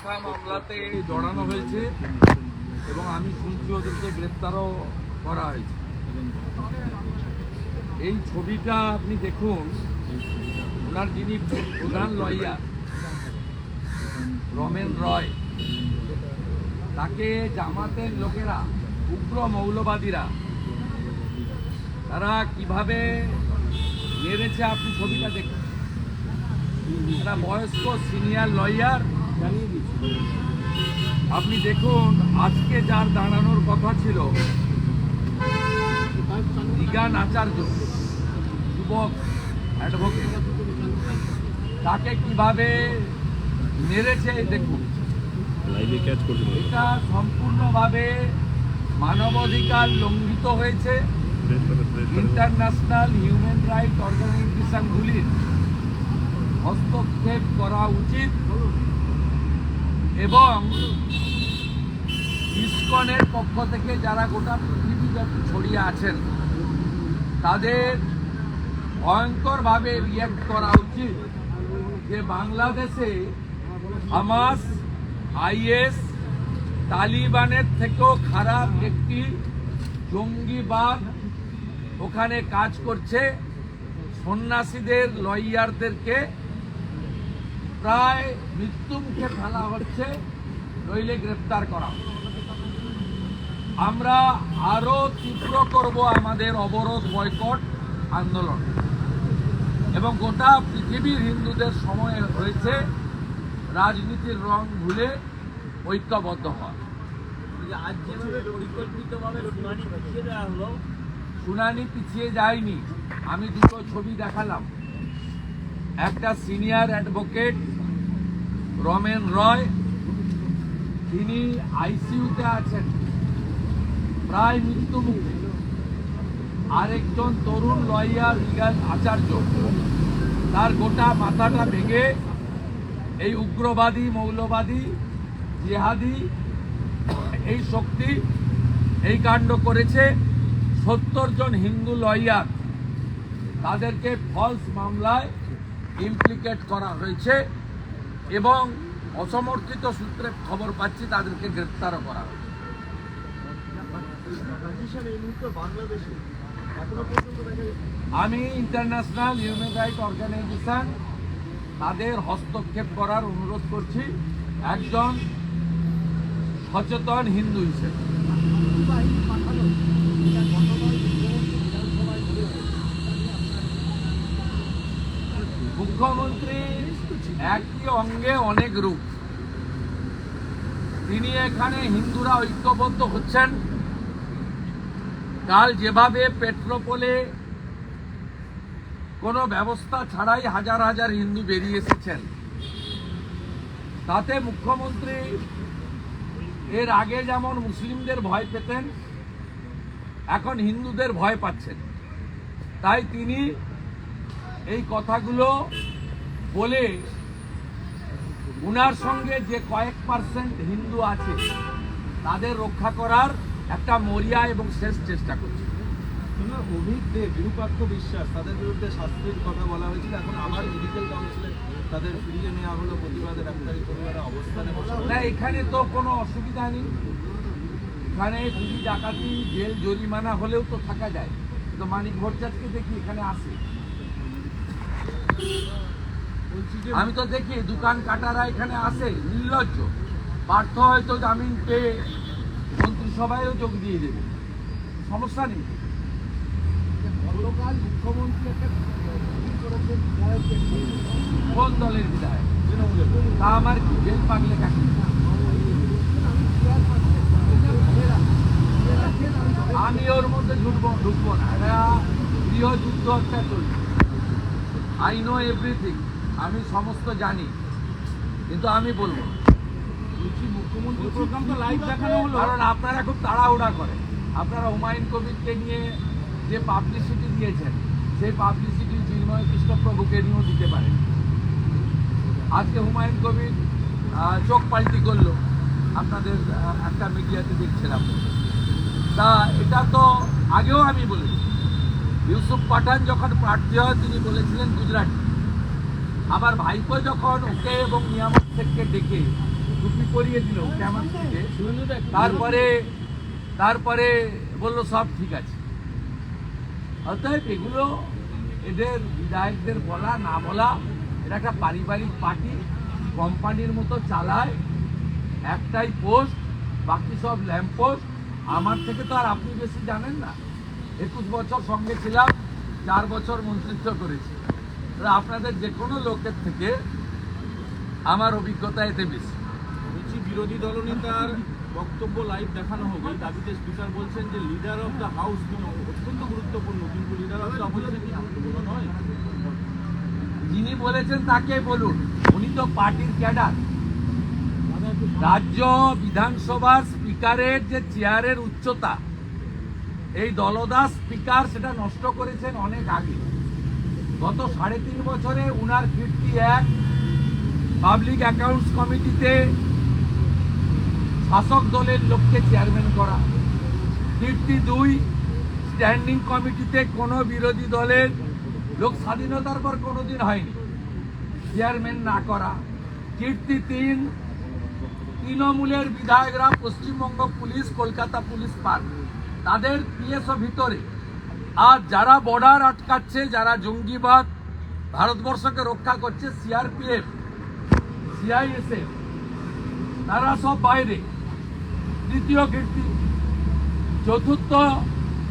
মিথ্যা মামলাতে জড়ানো হয়েছে এবং আমি শুনছি ওদেরকে গ্রেপ্তারও করা হয়েছে। এই ছবিটা আপনি দেখুন, ওনার যিনি প্রধান লয়ার, রমেন রয়, তাকে জামাতের লোকেরা, উগ্র মৌলবাদীরা, তারা কীভাবে মেরেছে আপনি ছবিটা দেখুন। একটা বয়স্ক সিনিয়র লয়ার আপনি দেখুন আজকে যার দাঁড়ানোর কথা ছিল আচার্য যুবক অ্যাডভোকেট তাকে কীভাবে মেরেছে দেখুন। এটা সম্পূর্ণভাবে মানবাধিকার লঙ্ঘিত হয়েছে। ইন্টারন্যাশনাল হিউম্যান রাইট অর্গানাইজেশনগুলির হস্তক্ষেপ করা উচিত। এবং ইস্কনের পক্ষ থেকে যারা গোটা পৃথিবীব্যাপী ছড়িয়ে আছেন, তাদের ভয়ঙ্করভাবে রিয়াক্ট করা উচিত যে বাংলাদেশে হামাস, আইএস, তালিবানের থেকেও খারাপ একটি জঙ্গিবাদ ওখানে কাজ করছে। সন্ন্যাসীদের লয়ারদেরকে প্রায় মৃত্যুমুখে ফেলা হচ্ছে নইলে গ্রেপ্তার করা। আমরা আরও তীব্র করব আমাদের অবরোধ বয়কট আন্দোলন। এবং গোটা পৃথিবীর হিন্দুদের সময় হয়েছে রাজনীতির রং ভুলে ঐক্যবদ্ধ হওয়া। যে আজ যেভাবে পরিকল্পিতভাবে শুনানি পিছিয়ে দেওয়া হলো শুনানি পিছিয়ে যায়নি। আমি দুটো ছবি দেখালাম। একটা সিনিয়র অ্যাডভোকেট রমেন রয়, তিনি আইসিইউতে আছেন। প্রায় মৃত্যুমুখে। আরেকজন তরুণ লয়ার লিগাল আচার্য। তার গোটা মাথাটা ভেঙে এই উগ্রবাদী, মৌলবাদী, জিহাদি, এই শক্তি এই কাণ্ড করেছে সত্তর জন হিন্দু লয়ার। তাদেরকে ফলস মামলায় ইমপ্লিকেট করা হয়েছে। এবং অসমর্থিত সূত্রে খবর পাচ্ছি তাদেরকে গ্রেপ্তারও করা হয়েছে। আমি ইন্টারন্যাশনাল হিউম্যান রাইট অর্গানাইজেশন, তাদের হস্তক্ষেপ করার অনুরোধ করছি, একজন সচেতন হিন্দু হিসেবে। মুখ্যমন্ত্রী বিধানসভায় একই অঙ্গে অনেক রূপ। তিনি এখানে হিন্দুরা ঐক্যবদ্ধ হচ্ছেন। কাল যেভাবে পেট্রোপোলে কোনো ব্যবস্থা ছাড়াই হাজার হাজার হিন্দু বেরিয়ে এসেছেন, তাতে মুখ্যমন্ত্রী এর আগে যেমন মুসলিমদের ভয় পেতেন, এখন হিন্দুদের ভয় পাচ্ছেন। তাই তিনি এই কথাগুলো বলে উনার সঙ্গে যে কয়েক পার্সেন্ট হিন্দু আছে তাদের রক্ষা করার একটা মরিয়া এবং শেষ চেষ্টা করছে। অভিক দে বিরূপাক্ষ বিশ্বাস তাদের বিরুদ্ধে শাস্তির কথা বলা হয়েছিল এখন আবার মেডিকেল কাউন্সিলে তাদের ফিরিয়ে নেওয়া হলো প্রতিবাদে ডাক্তারি পরিবারের অবস্থানে না এখানে তো কোনো অসুবিধা নেই। এখানে চুরি ডাকাতি জেল জরিমানা হলেও তো থাকা যায়। তো মানিক ভট্টাচার্যকে দেখি এখানে আসে। আমি তো দেখি দোকান কাটারা এখানে আসে নির্লজ্জ। পার্থ হয়তো জামিন পেয়ে মন্ত্রিসভায়ও যোগ দিয়ে দেবে। সমস্যা নেই। গতকাল মুখ্যমন্ত্রী একটা। কোন দলের বিধায়ক? তা আমার কি জেল পাগলে কাকে? আমি ওর মধ্যে ঢুকবো ঢুকবো না। এটা গৃহযুদ্ধ একটা চলছে আই নো এভরিথিং আমি সমস্ত জানি কিন্তু আমি বলব না। বলছি মুখ্যমন্ত্রী প্রোগ্রাম তো লাইভ দেখানো হলো। কারণ আপনারা খুব তাড়াহুড়া করেন আপনারা হুমায়ুন কবিরকে নিয়ে যে পাবলিসিটি দিয়েছেন সেই পাবলিসিটি চিন্ময় কৃষ্ণপ্রভুকে নিয়েও দিতে পারেন। আজকে হুমায়ুন কবির চোখ পাল্টি করল। আপনাদের একটা মিডিয়াতে দেখছিলাম। তা এটা তো আগেও আমি বলেছি। ইউসুফ পাঠান যখন প্রার্থী হয় তিনি বলেছিলেন গুজরাটি আবার ভাইপো যখন ওকে এবং নিয়ামত শেখকে ডেকে টুপি পরিয়ে দিল ক্যামার থেকে, তারপরে তারপরে বলল, সব ঠিক আছে। অতএব এগুলো এদের বিধায়কদের বলা, না বলা এটা একটা পারিবারিক পার্টি, কোম্পানির মতো চালায়, একটাই পোস্ট, বাকি সব ল্যাম্প পোস্ট। আমার থেকে তো আর আপনি বেশি জানেন না। একুশ বছর সঙ্গে ছিলাম, চার বছর মন্ত্রিত্ব করেছি। আপনাদের যে কোনো লোকের থেকে আমার অভিজ্ঞতা এতে বেশি। বলছি বিরোধী দলনেতার বক্তব্য লাইভ দেখানো হবে দাবিতে স্পিকার বলছেন যে লিডার অফ দ্য হাউস তিনি অত্যন্ত গুরুত্বপূর্ণ কিন্তু লিডার অফ দ্য অপোজিশন গুরুত্বপূর্ণ নয়। যিনি বলেছেন তাকে বলুন। উনি তো পার্টির ক্যাডার। রাজ্য বিধানসভার স্পিকারের যে চেয়ারের উচ্চতা এই দলদাস স্পিকার সেটা নষ্ট করেছেন অনেক আগে। গত সাড়ে তিন বছরে উনার কীর্তি এক পাবলিক অ্যাকাউন্টস কমিটিতে শাসক দলের লোককে চেয়ারম্যান করা। কীর্তি দুই স্ট্যান্ডিং কমিটিতে কোনো বিরোধী দলের লোক স্বাধীনতার পর কোনোদিন হয়নি। চেয়ারম্যান না করা। কীর্তি তিন তৃণমূলের বিধায়করা পশ্চিমবঙ্গ পুলিশ, কলকাতা পুলিশ পান তাদের পিএসও ভিতরে। আর যারা বর্ডার আটকাচ্ছে, যারা জঙ্গিবাদ ভারতবর্ষকে রক্ষা করছে সিআরপিএফ সিআইএসএফ তারা সব বাইরে। তৃতীয় কীর্তি, চতুর্থ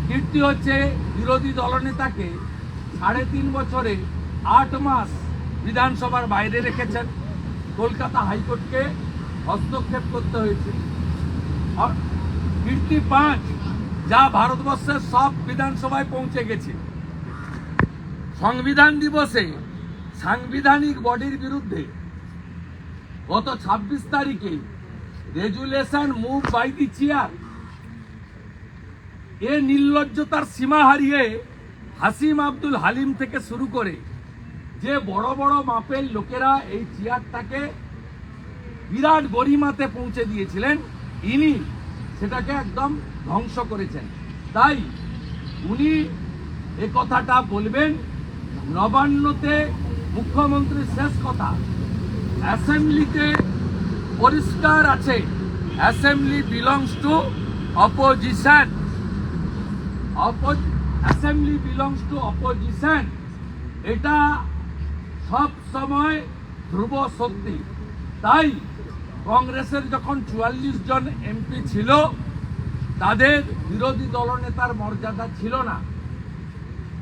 কীর্তি হচ্ছে বিরোধী দলনেতাকে সাড়ে তিন বছরে আট মাস বিধানসভার বাইরে রেখেছেন। কলকাতা হাইকোর্টকে হস্তক্ষেপ করতে হয়েছে। কীর্তি পাঁচ যা ভারতবর্ষের সব বিধানসভায় পৌঁছে গেছে। সংবিধান দিবসে সাংবিধানিক বডির বিরুদ্ধে গত ছাব্বিশ তারিখে resolution move by the chair. এ নির্লজ্জতার সীমা হারিয়ে হাসিম আব্দুল হালিম থেকে শুরু করে যে বড় বড় মাপের লোকেরা এই চেয়ারটাকে বিরাট গরিমাতে পৌঁছে দিয়েছিলেন, ইনি সেটাকে একদম ধ্বংস করেছেন। তাই উনি এ কথাটা বলবেন, নবান্নতে মুখ্যমন্ত্রীর শেষ কথা, অ্যাসেম্বলিতে পরিষ্কার আছে, assembly belongs to opposition. Assembly belongs to opposition, এটা সব সময় ধ্রুব সত্যি তাই কংগ্রেসের যখন চুয়াল্লিশ জন এমপি ছিল, তাদের বিরোধী দলনেতার মর্যাদা ছিল না।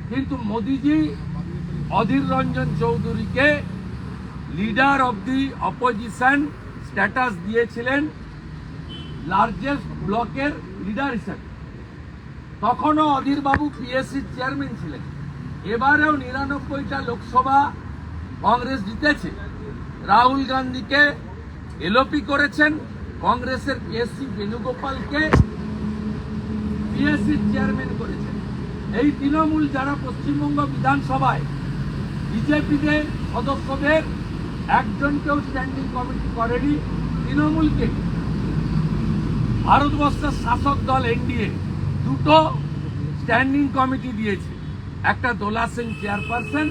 কিন্তু মোদিজি অধীর রঞ্জন চৌধুরীকে leader of the opposition status দিয়েছিলেন লার্জেস্ট ব্লকের লিডার হিসেবে। তখনও অধীরবাবু পিএসসির চেয়ারম্যান ছিলেন। এবারেও নিরানব্বইটা লোকসভা কংগ্রেস জিতেছে। রাহুল গান্ধীকে এলোপি করেছেন কংগ্রেসের পিএসসি বেণুগোপালকে। পিএসসির চেয়ারম্যান করেছেন। এই তৃণমূল যারা পশ্চিমবঙ্গ বিধানসভায় বিজেপিদের সদস্যদের, একজনকেও স্ট্যান্ডিং কমিটি করেনি তৃণমূলকে। ভারতবর্ষের শাসক দল এনডিএ দুটো স্ট্যান্ডিং কমিটি দিয়েছে। একটা দোলা সিং চেয়ারপারসন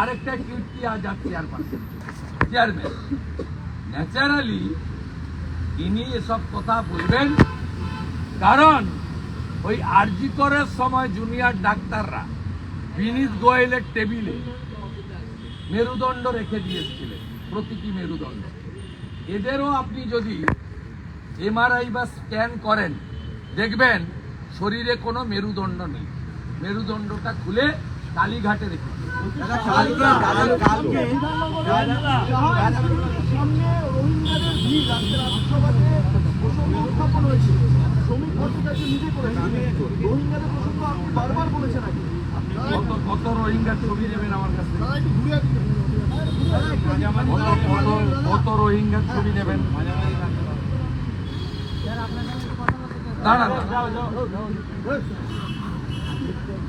আরেকটা Kirti Azad chairperson chairman naturally তিনি এসব কথা বলবেন কারণ ওই আরজি করার সময় জুনিয়র ডাক্তাররা বিনীত গোয়েলের টেবিলে মেরুদণ্ড রেখে দিয়েছিলেন প্রতিটি মেরুদণ্ড। এদেরও আপনি যদি এমআরআই বা স্ক্যান করেন, দেখবেন শরীরে কোনো মেরুদণ্ড নেই। মেরুদণ্ডটা খুলে কালীঘাটে রেখে কত কত রোহিঙ্গার ছবি নেবেন আমার কাছ কত রোহিঙ্গার ছবি নেবেন? দাঁড়ান এই যে দেখুন দেখা চার কিছু আছে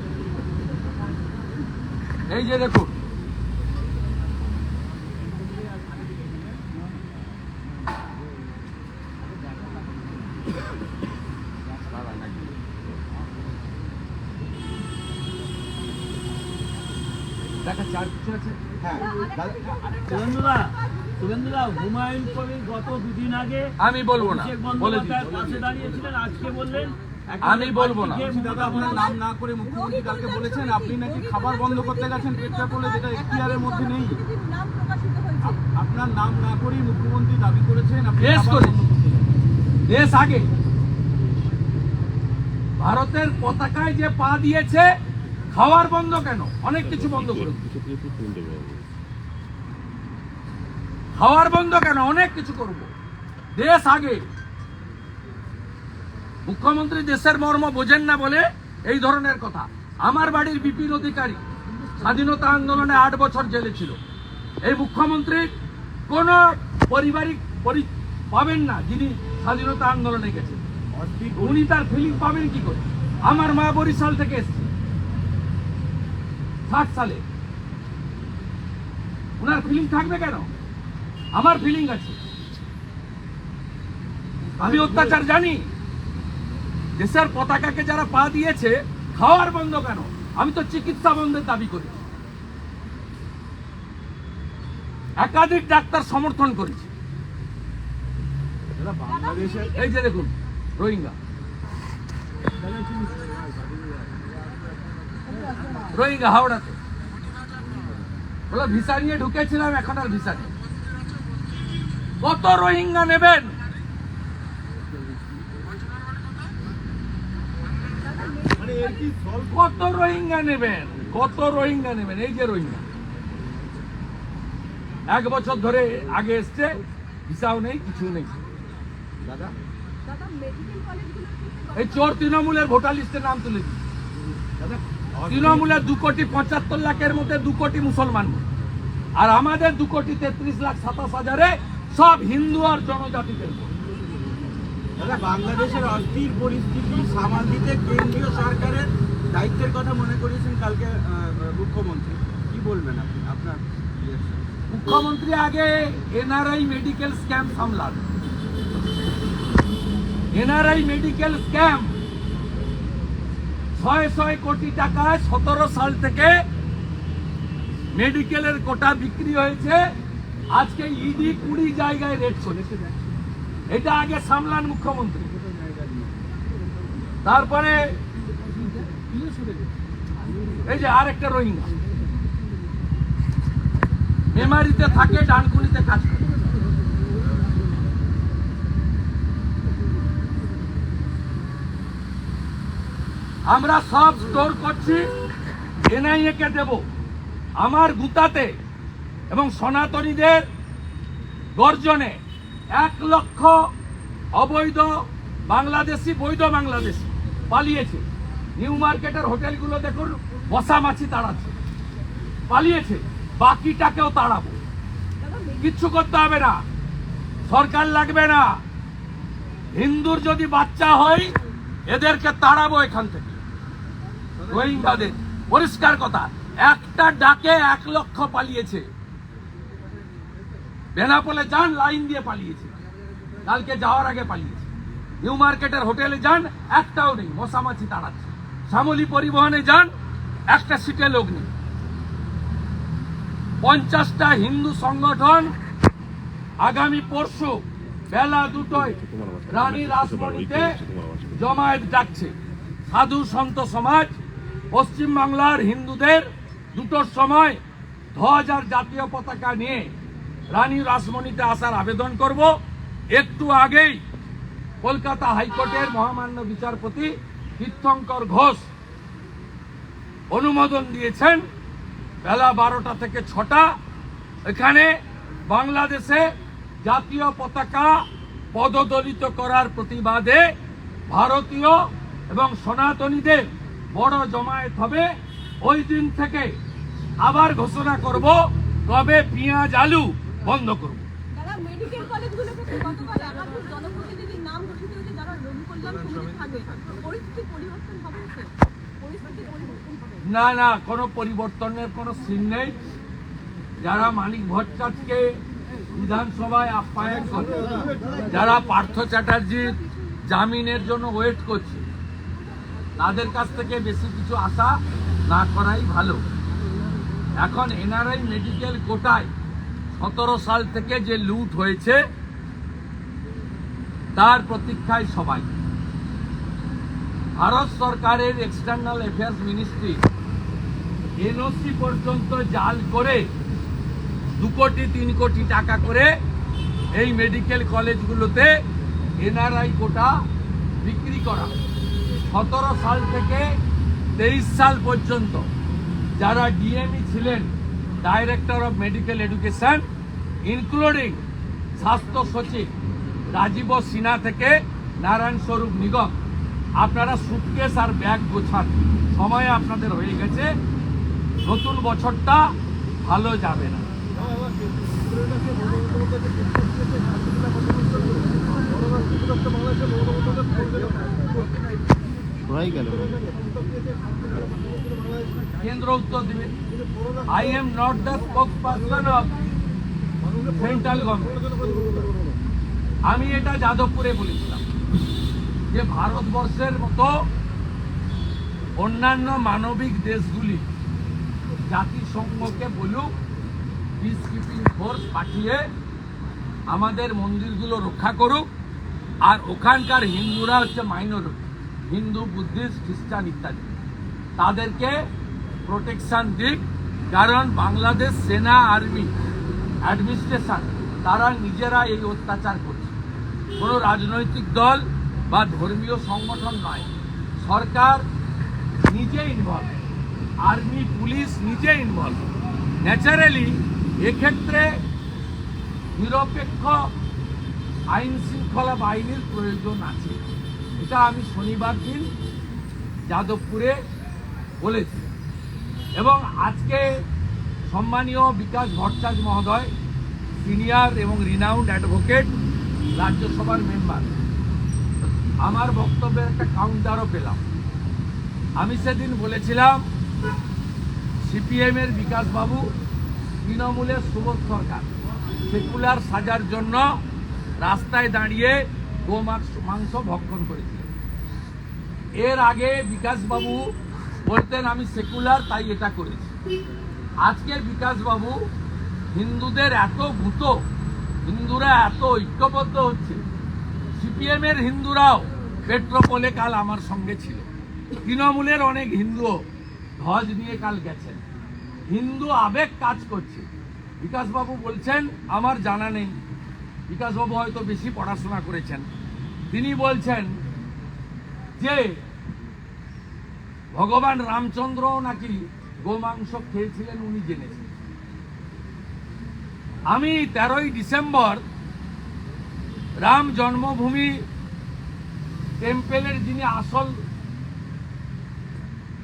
হ্যাঁ দাদা শুভেন্দুদা হুমায়ুন কবির গত দুদিন আগে আমি বলব না। বলে দাঁড়িয়েছিলেন আজকে বললেন আমি বলব না। দাদা আপনার নাম না করে মুখ্যমন্ত্রী কালকে বলেছেন আপনি নাকি খাবার বন্ধ করতে গেছেন পেটটা বলে যেটা এখতিয়ারের মধ্যে নেই। আপনার নাম না করেই মুখ্যমন্ত্রী দাবি করেছেন করে। গেছেন। দেশ আগে। ভারতের পতাকায় যে পা দিয়েছে খাওয়ার বন্ধ কেন? অনেক কিছু বন্ধ করে খাওয়ার বন্ধ কেন? অনেক কিছু করব। দেশ আগে। মুখ্যমন্ত্রী দেশের মর্ম বোঝেন না বলে এই ধরনের কথা। আমার বাড়ির বিপিন অধিকারী স্বাধীনতা আন্দোলনে আট বছর জেলে ছিল। এই মুখ্যমন্ত্রী কোন পারিবারিক পরি- পাবেন না যিনি স্বাধীনতা আন্দোলনে গেছেন। উনি তার ফিলিং পাবেন কি করে? আমার মা বরিশাল থেকে এসছে। ষাট সালে। ওনার ফিলিং থাকবে কেন? আমার ফিলিং আছে। আমি অত্যাচার জানি। দেশের পতাকাকে যারা পা দিয়েছে, খাওয়ার বন্ধ কেন? আমি তো চিকিৎসা বন্ধের দাবি করি। একাধিক ডাক্তার সমর্থন করেছে। এই যে দেখুন, রোহিঙ্গা। রোহিঙ্গা, হাওড়াতে। ভিসা নিয়ে ঢুকেছিলাম, এখন আর ভিসা নেই। কত রোহিঙ্গা নেবেন মানে এর কি সলভ কত রোহিঙ্গা নেবেন? কত রোহিঙ্গা নেবেন? এই যে রোহিঙ্গা। এক বছর ধরে আগে এসছে ভিসাও নেই কিছু নেই। দাদা? দাদা মেডিকেল কলেজগুলোর এই চোর তৃণমূলের ভোটার লিস্টে নাম তুলে তৃণমূলের দু কোটি পঁচাত্তর লাখের মধ্যে দু কোটি মুসলমান। আর আমাদের দু কোটি তেত্রিশ লাখ সাতাশ হাজারে সব হিন্দু আর জনজাতিদের ভোট। দাদা, বাংলাদেশের অস্থির পরিস্থিতি সামাল দিতে কেন্দ্রীয় সরকারের দায়িত্বের কথা মনে করিয়েছেন কালকে মুখ্যমন্ত্রী। কি বলবেন আপনি? আপনার? মুখ্যমন্ত্রী আগে এনআরআই মেডিকেল স্ক্যাম সামলান। এনআরআই মেডিকেল স্ক্যাম ছয় ছয় কোটি টাকায় সতেরো সাল থেকে মেডিকেলের কোটা বিক্রি হয়েছে। আজকে ইডি কুড়ি জায়গায় রেট চলেছে। এটা আগে সামলান মুখ্যমন্ত্রী। তারপরে এই যে আর একটা রোহিঙ্গা। মেমারিতে থাকে, ডানকুনিতে কাজ করে। আমরা সব স্টোর করছি এনআইএ কে দেব। আমার গুতাতে এবং সনাতনীদের গর্জনে এক লক্ষ অবৈধ বাংলাদেশি, বৈধ বাংলাদেশি পালিয়েছে। নিউ মার্কেটের হোটেলগুলো দেখুন বসা মাছি তাড়াচ্ছে। পালিয়েছে, বাকিটাকেও তাড়াবো। কিচ্ছু করতে হবে না। সরকার লাগবে না। হিন্দুর যদি বাচ্চা হয়, এদেরকে তাড়াবো এখান থেকে। রোহিঙ্গাদের। পরিষ্কার কথা, একটা ডাকে এক লক্ষ পালিয়েছে। বেনাপোলে যান, লাইন দিয়ে পালিয়েছে। কালকে যাওয়ার আগে পালিয়েছে। নিউ মার্কেটের হোটেলে যান, একটাও নেই, মশামাছি তাড়াচ্ছে। শ্যামলী পরিবহনে যান, একটা সিটে লোক নেই। পঞ্চাশটা হিন্দু সংগঠন আগামী পরশু বেলা দুটোয় রানী রাসমণিতে জমায়েত ডাকছে। সাধু সন্ত সমাজ, পশ্চিমবাংলার হিন্দুদের দুটোর সময় ধ্বজ আর জাতীয় পতাকা নিয়ে রানী রাসমণিতে আসার আবেদন করব। একটু আগেই কলকাতা হাইকোর্টের মহামান্য বিচারপতি তীর্থঙ্কর ঘোষ অনুমোদন দিয়েছেন। বেলা বারোটা থেকে ছটা। এখানে বাংলাদেশে জাতীয় পতাকা পদদলিত করার প্রতিবাদে ভারতীয় এবং সনাতনীদের বড় জমায়েত হবে। ওই দিন থেকে আবার ঘোষণা করব কবে পেঁয়াজ আলু বন্ধ করব। না না কোনো পরিবর্তনের কোনো সিন নেই। যারা মানিক ভট্টাচার্যকে বিধানসভায় আপ্যায়ন করে যারা পার্থ চ্যাটার্জির জামিনের জন্য ওয়েট করছে তাদের কাছ থেকে বেশি কিছু আশা না করাই ভালো। এখন এনআরআই মেডিকেল কোটায় সতেরো সাল থেকে যে লুট হয়েছে, তার প্রতীক্ষায় সবাই। ভারত সরকারের এক্সটার্নাল অ্যাফেয়ার্স মিনিস্ট্রি এনওসি পর্যন্ত জাল করে দু কোটি, তিন কোটি টাকা করে এই মেডিকেল কলেজগুলোতে এনআরআই কোটা বিক্রি করা। সতেরো সাল থেকে তেইশ সাল পর্যন্ত যারা ডিএমই ছিলেন director of medical education including স্বাস্থ্য সচিব রাজীব সিনহা থেকে নারায়ণ স্বরূপ নিগম আপনারা সুটকেস আর ব্যাগ গোছান। সময় আপনাদের হয়ে গেছে। নতুন বছরটা ভালো যাবে না। কেন্দ্র উত্তর দেবে। I am not the spokesperson of central government আমি এটা যাদবপুরে বলেছিলাম যে ভারতবর্ষের মতো অন্যান্য মানবিক দেশগুলি জাতিসংঘকে বলুক পিস কিপিং ফোর্স পাঠিয়ে আমাদের মন্দিরগুলো রক্ষা করুক, আর ওখানকার হিন্দুরা হচ্ছে মাইনরিটি হিন্দু, বুদ্ধিস্ট, খ্রিস্টান ইত্যাদি। তাদেরকে প্রোটেকশন দিক, কারণ বাংলাদেশ সেনা আর্মি অ্যাডমিনিস্ট্রেশন তারা নিজেরা এই অত্যাচার করছে। কোনো রাজনৈতিক দল বা ধর্মীয় সংগঠন নয়। সরকার নিজে ইনভলভ আর্মি পুলিশ নিজে ইনভলভ ন্যাচারালি এক্ষেত্রে নিরপেক্ষ আইন শৃঙ্খলা বাহিনীর প্রয়োজন আছে। এটা আমি শনিবার দিন যাদবপুরে বলেছি। এবং আজকে সম্মানীয় বিকাশ ভট্টাচার্য মহোদয়, সিনিয়র এবং রিনাউন্ড অ্যাডভোকেট রাজ্যসভার মেম্বার আমার বক্তব্যের একটা কাউন্টারও পেলাম। আমি সেদিন বলেছিলাম, সিপিএমের বিকাশবাবু তৃণমূলের সুবোধ সরকার, সেকুলার সাজার জন্য রাস্তায় দাঁড়িয়ে গো মাংস- ভক্ষণ করেছিলেন এর আগে বিকাশবাবু বলতেন, আমি সেকুলার তাই এটা করেছি। আজকে বিকাশবাবু হিন্দুদের এত ভূত, হিন্দুরা এত ঐক্যবদ্ধ হচ্ছে। সিপিএম এর হিন্দুরাও পেট্রোপোলে কাল আমার সঙ্গে ছিল। তৃণমূলের অনেক হিন্দু ধ্বজ নিয়ে কাল গেছেন। হিন্দু আবেগ কাজ করছে। বিকাশবাবু বলছেন, আমার জানা নেই। বিকাশবাবু হয়তো বেশি পড়াশোনা করেছেন। তিনি বলছেন যে ভগবান রামচন্দ্র নাকি গোমাংস খেয়েছিলেন উনি জেনেছেন। আমি তেরোই ডিসেম্বর রাম জন্মভূমি টেম্পেলের যিনি আসল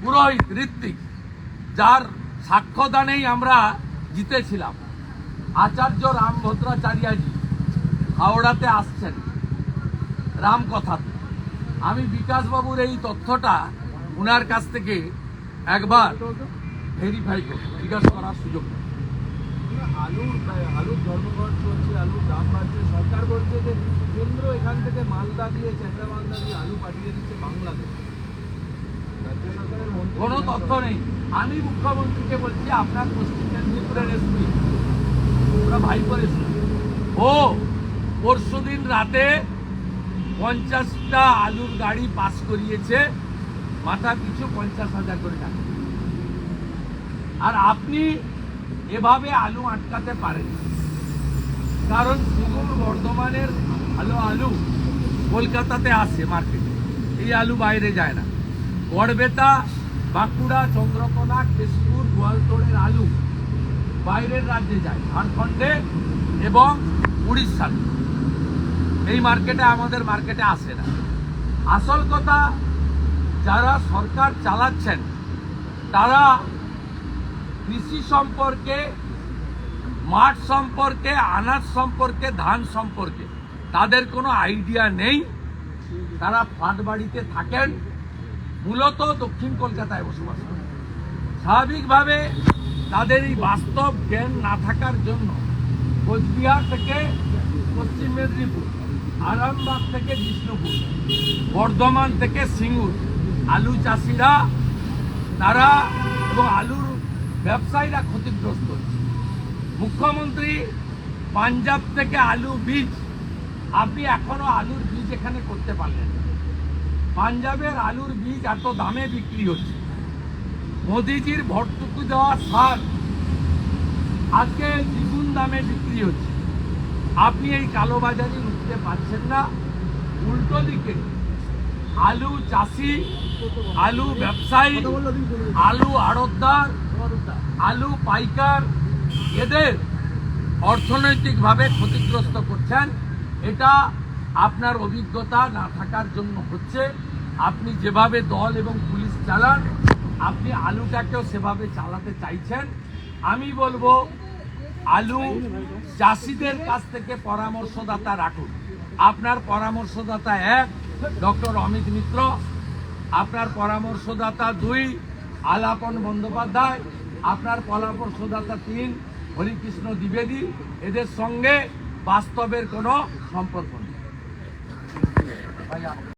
পুরোহিত ঋত্বিক, যার সাক্ষ্যদানেই আমরা জিতেছিলাম, আচার্য রামভদ্রাচার্যাজি হাওড়াতে আসছেন রাম রামকথাতে। আমি বিকাশবাবুর এই তথ্যটা উনার কাছ থেকে একবার ভেরিফাই করব জিজ্ঞাসা করার সুযোগ নেই। আলুর আলুর ধর্মঘট চলছে আলুর দাম বাড়ছে। সরকার বলছে যে কেন্দ্র এখান থেকে মালদা দিয়ে চেন্দ্রা মালদা দিয়ে আলু পাঠিয়ে দিচ্ছে বাংলাদেশ। কোনো তথ্য নেই। আমি মুখ্যমন্ত্রীকে বলছি আপনার পশ্চিম মেদিনীপুরের এসপি ওরা ভাইপোর এসপি ও পরশু দিন রাতে পঞ্চাশটা আলুর গাড়ি পাস করিয়েছে। মাথা পিছু পঞ্চাশ হাজার করে টাকা। আর আপনি এভাবে আলু আটকাতে পারেন কারণ সুদূর বর্ধমানের ভালো আলু কলকাতাতে আসে মার্কেটে এই আলু বাইরে যায় না। গড়বেতা, বাঁকুড়া, চন্দ্রকোনা, কেশপুর, গোয়ালতোড়ের আলু বাইরের রাজ্যে যায়। ঝাড়খণ্ডে এবং উড়িষ্যাতে এই মার্কেটে আমাদের মার্কেটে আসে না। আসল কথা যারা সরকার চালাচ্ছেন, তারা কৃষি সম্পর্কে, মাঠ সম্পর্কে, আনাজ সম্পর্কে, ধান সম্পর্কে, তাদের কোনো আইডিয়া নেই। তারা ফ্ল্যাট বাড়িতে থাকেন, মূলত দক্ষিণ কলকাতায় বসবাস করেন। স্বাভাবিকভাবে তাদের এই বাস্তব জ্ঞান না থাকার জন্য কোচবিহার থেকে পশ্চিম মেদিনীপুর, আরামবাগ থেকে বিষ্ণুপুর, বর্ধমান থেকে সিঙ্গুর আলু চাষিরা, তারা এবং আলুর ব্যবসায়ীরা ক্ষতিগ্রস্ত। হচ্ছে মুখ্যমন্ত্রী, পাঞ্জাব থেকে আলু বীজ আপনি এখনও আলুর বীজ এখানে করতে পারলেন পাঞ্জাবের আলুর বীজ এত দামে বিক্রি হচ্ছে। মোদিজির ভর্তুকি দেওয়া সার আজকে দ্বিগুণ দামে বিক্রি হচ্ছে। আপনি এই কালোবাজারি উঠতে পারছেন না। উল্টো দিকে আলু চাষি, আলু ব্যবসায়ী, আলু আড়তদার, আলু পাইকার, এদের অর্থনৈতিকভাবে ক্ষতিগ্রস্ত করছেন। এটা আপনার অভিজ্ঞতা না থাকার জন্য হচ্ছে আপনি যেভাবে দল এবং পুলিশ চালান, আপনি আলুটাকেও সেভাবে চালাতে চাইছেন। আমি বলব, আলু চাষিদের কাছ থেকে পরামর্শদাতা রাখুন। আপনার পরামর্শদাতা এক ডক্টর অমিত মিত্র, আপনার পরামর্শদাতা দুই, আলাপন বন্দ্যোপাধ্যায়, আপনার পরামর্শদাতা তিন, হরিকৃষ্ণ দ্বিবেদী। এদের সঙ্গে বাস্তবের কোনো সম্পর্ক নেই।